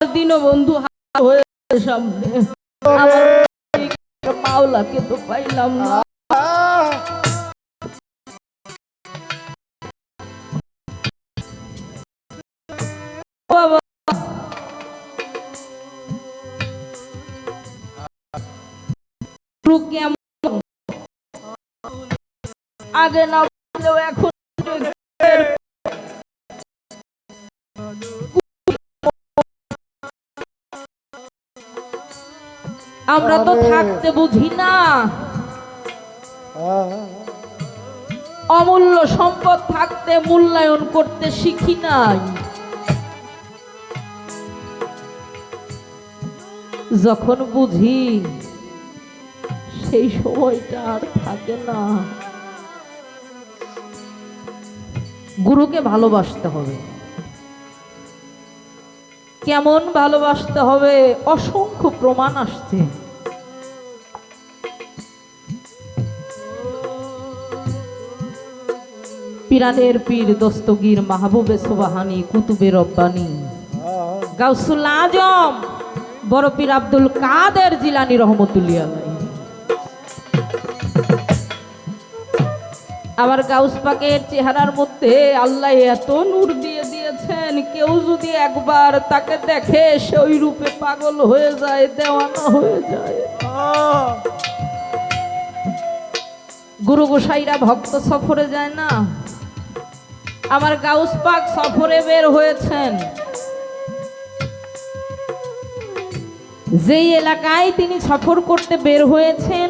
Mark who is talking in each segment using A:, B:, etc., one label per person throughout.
A: দীনবন্ধু হাত হয়ে সামনে। আমার মাওলাকে তো পাইলাম না। আগে না এখন আমরা তো থাকতে বুঝি না। অমূল্য সম্পদ থাকতে মূল্যায়ন করতে শিখি নাই। যখন বুঝি সেই সময়টা আর থাকে না। গুরুকে ভালোবাসতে হবে। কেমন ভালোবাসতে হবে? অসংখ্য প্রমাণ আসছে। পিরানের পীর দস্তগীর মাহবুবে সোবাহানি কুতুবে রব্বানি। গাউসুল আজম বড় পীর আব্দুল কাদের জিলানি রহমতুল্লিয়া আমার গাউস পাকের চেহারার মধ্যে আল্লাহ এত নূর দিয়ে দিয়েছেন কেউ যদি একবার তাকে দেখে সে ওই রূপে পাগল হয়ে যায় দেওয়ানা হয়ে যায়। গুরু গোসাইরা ভক্ত সফরে যায় না? আমার গাউস পাক সফরে বের হয়েছেন। যেই এলাকায় তিনি সফর করতে বের হয়েছেন,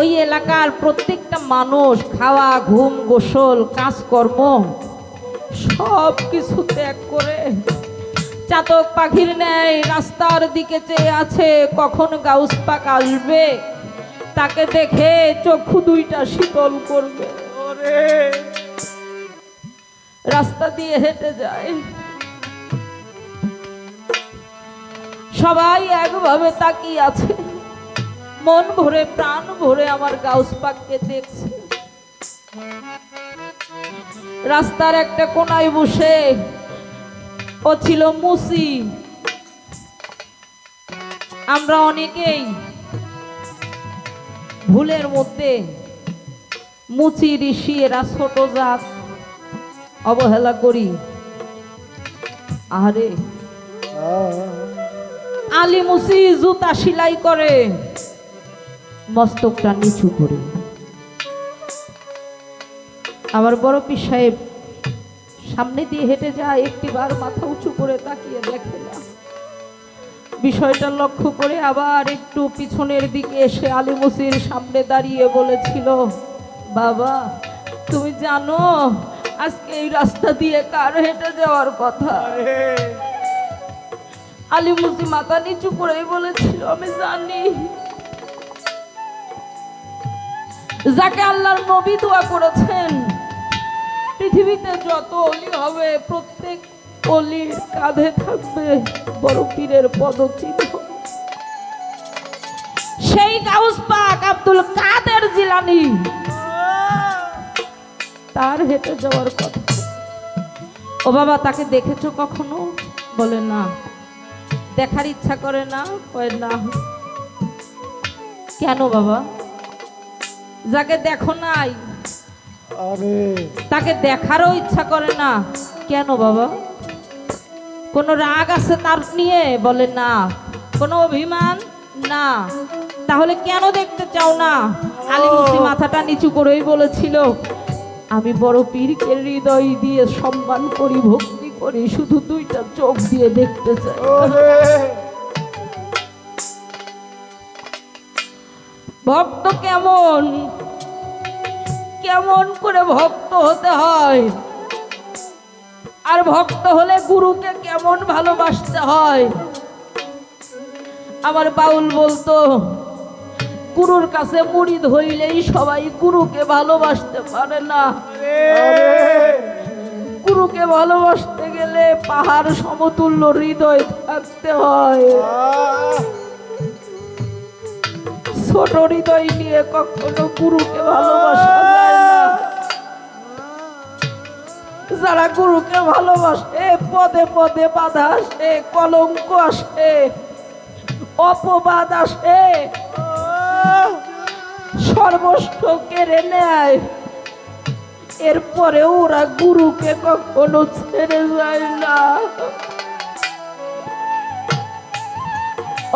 A: ওই এলাকার প্রত্যেকটা মানুষ খাওয়া, ঘুম, গোসল, কাজকর্ম সব কিছু ত্যাগ করে চাতক পাখির ন্যায় রাস্তার দিকে চেয়ে আছে, কখন গাউস পাক আসবে, তাকে দেখে চক্ষু দুইটা শীতল করবে। রাস্তা দিয়ে হেঁটে যায়। সবাই একভাবে তাকিয়ে আছে। মন ভরে, প্রাণ ভরে আমার গাউস পাককে দেখছে। রাস্তার একটা কোনায় বসে, ও ছিল মুসি। আমরা অনেকেই ভুলের মধ্যে মুচি ঋষি, এরা ছোট জাত। অবহেলা করি। আরে আলী মুসি জুতা সেলাই করে, মস্তকটা নিচু করে। আমার বড় পীর সাহেব সামনে দিয়ে হেঁটে যায় একটিবার মাথা উঁচু করে তাকিয়ে দেখে না। বিষয়টা লক্ষ্য করে আবার একটু পিছনের দিকে এসে আলী মুসির সামনে দাঁড়িয়ে বলেছিল, বাবা, তুমি জানো আজকে এই রাস্তা দিয়ে কার হেঁটে যাওয়ার কথা? আলী মুসি মাথা নিচু করেই বলেছিল আমি জানি। যাকে আল্লাহর নবী দোয়া করেছেন পৃথিবীতে যত অলি হবে প্রত্যেক অলির কাঁধে থাকবে বড় পীরের পদচিহ্ন। সেই গাউস পাক আব্দুল কাদের জিলানি তার হেঁটে যাওয়ার কথা। ও বাবা তাকে দেখেছ কখনো? বলে না। দেখার ইচ্ছা করে না? কয় না। কেন বাবা? যাকে দেখো নাই তাকে দেখারও ইচ্ছা করে না। কেন বাবা? কোনো রাগ আছে তার নিয়ে? বলে না। কোনো অভিমান? না। তাহলে কেন দেখতে চাও না? আলিমুসি মাথাটা নিচু করেই বলেছিল। আমি বড় পীরকে হৃদয় দিয়ে সম্মান করি ভক্তি করি শুধু দুইটা চোখ দিয়ে দেখতে চাই। ভক্ত কেমন? কেমন করে ভক্ত হতে হয়? আর ভক্ত হলে গুরুকে কেমন ভালোবাসতে হয়? আমার বাউল বলতো গুরুর কাছে মুড়ি ধইলেই সবাই গুরুকে ভালোবাসতে পারে না। গুরুকে ভালোবাসতে গেলে পাহাড় সমতুল্য হৃদয় থাকতে হয়। ছোট হৃদয় নিয়ে কখনো গুরুকে ভালোবাসা যারা গুরুকে ভালোবাসে, পদে পদে বাধা আসে, কলঙ্ক আসে, অপবাদ আসে সর্বস্ব কেড়ে নেয়। এরপরে ওরা গুরুকে কখনো ছেড়ে যায় না।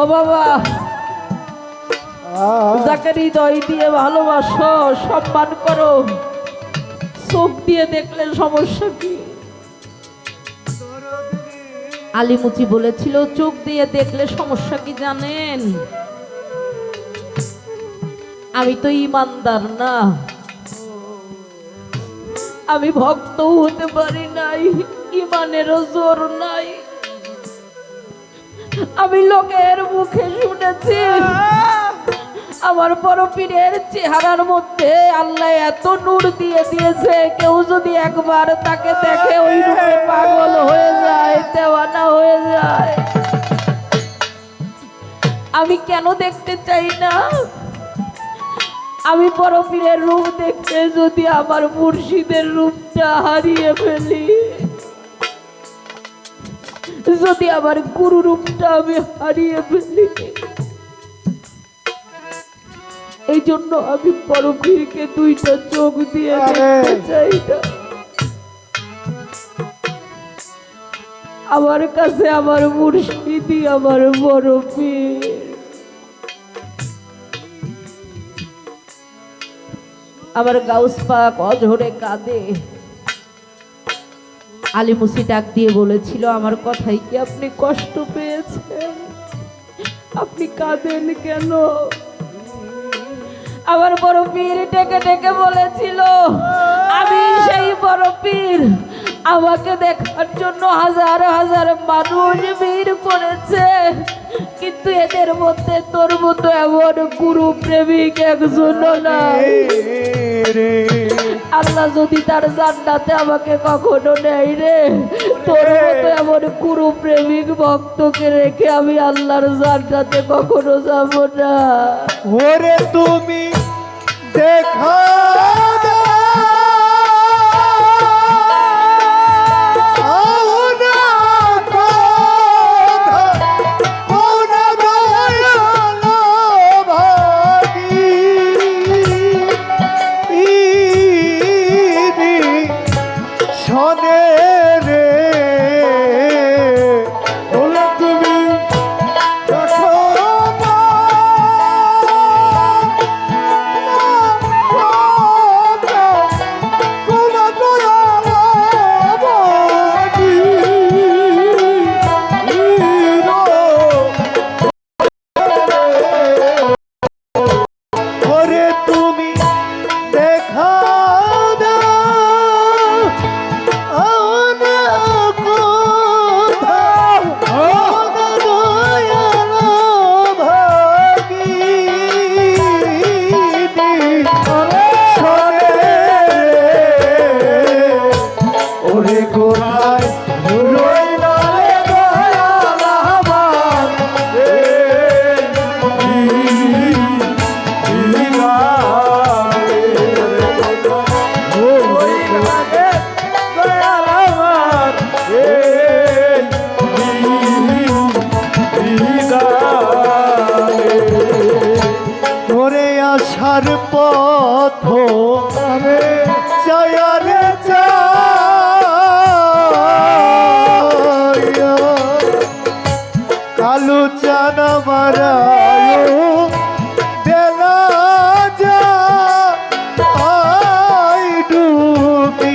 A: ও বাবা যাকে হৃদয় দিয়ে ভালোবাসো সম্মান করো। চোখ দিয়ে দেখলে সমস্যা কি? আলিমুচি বলেছিল চোখ দিয়ে দেখলে সমস্যা কি জানেন? আমি তো ইমানদার না। আমি ভক্ত হতে পারি নাই ইমানেরও জোর নাই। আমি লোকের মুখে শুনেছি, আমার বড় পীরের চেহারার মধ্যে আল্লাহ এত নূর দিয়ে দিয়েছে, কেউ যদি একবার তাকে দেখে ওই রূপে পাগল হয়ে যায়, দেওয়ানা হয়ে যায়। আমি কেন দেখতে চাই না? আমি পীরের রূপ দেখতে যদি আমার মুর্শিদের রূপটা হারিয়ে ফেলি। যদি আমার গুরু রূপটা আমি হারিয়ে ফেলি। এই জন্য আমি বড় পীরকে দুইটা চোখ দিয়ে দেখতে চাই না। আমার কাছে আমার মুর্শিদি আমার বড় পীর আমার গাউস পাক অঝরে কাঁদে। আলিমুসি ডাক দিয়ে বলেছিল, আমার কথাই কি আপনি কষ্ট পেয়েছেন? আপনি কাঁদেন কেন? আমার বড় পীর ডেকে ডেকে বলেছিল, আমি সেই বড় পীর। আমাকে দেখার জন্য হাজার হাজার মানুষ ভিড় করেছে। কিন্তু এদের মধ্যে তোর মতো এমন গুরু প্রেমিক একজন নাই। আল্লাহ যদি তার জান্নাতে আমাকে কখনো নেয় রে তোর মতো এমন গুরু প্রেমিক ভক্তকে রেখে আমি আল্লাহর জান্নাতে কখনো যাব না।
B: ওরে তুমি দেখা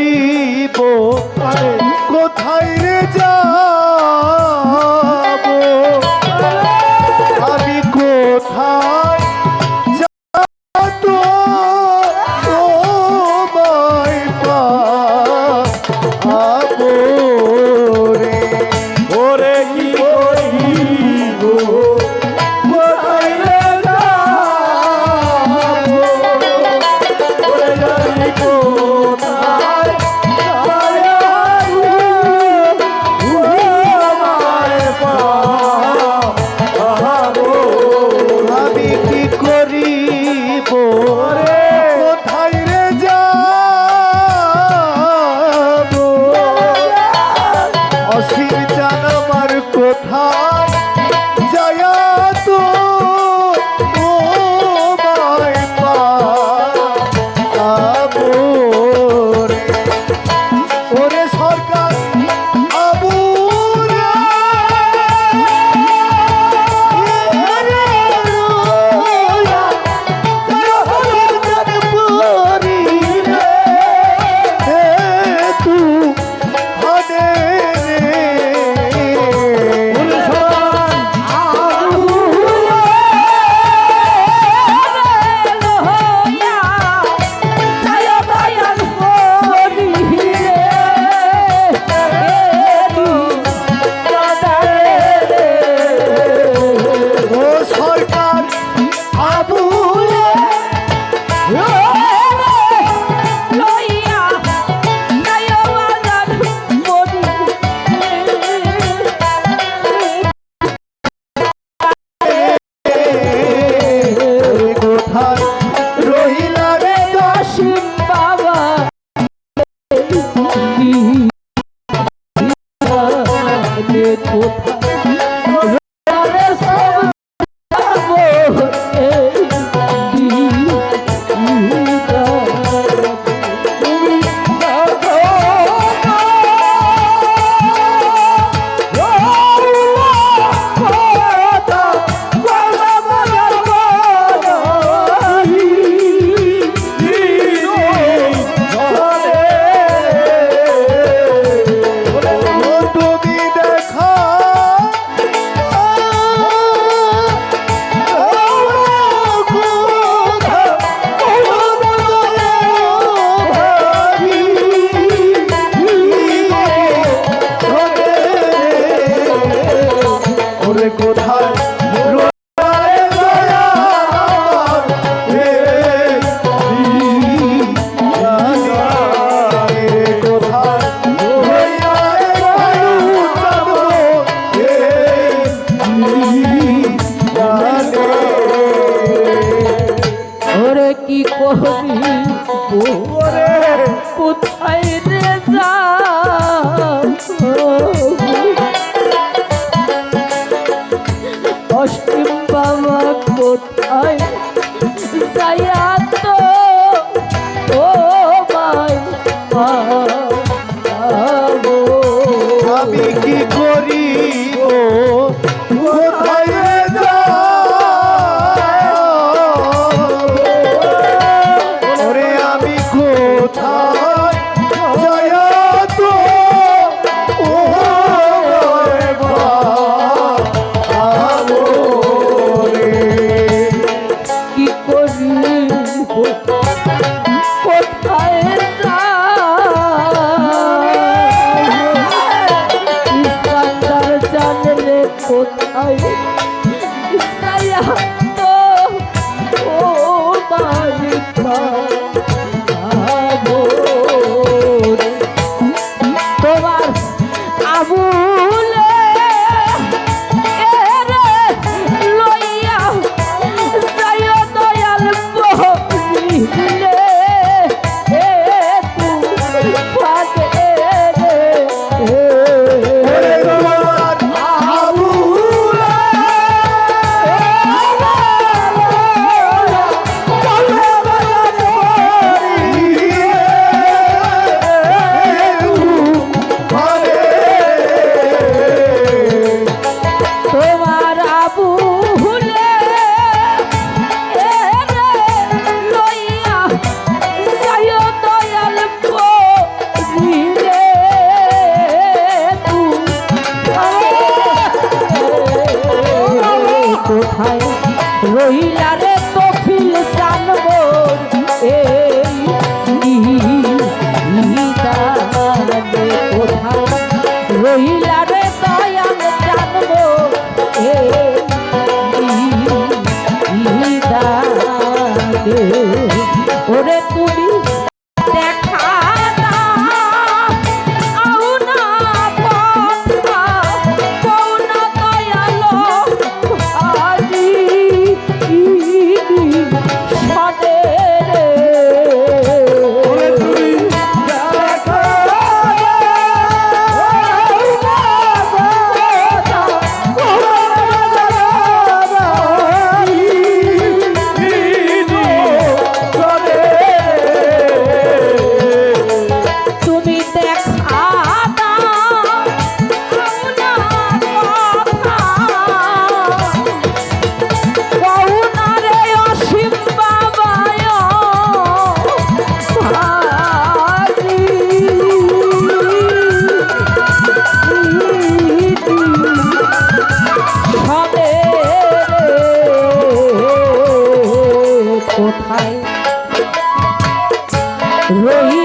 B: করিব কোথায় কোথায় রে
A: যা রহি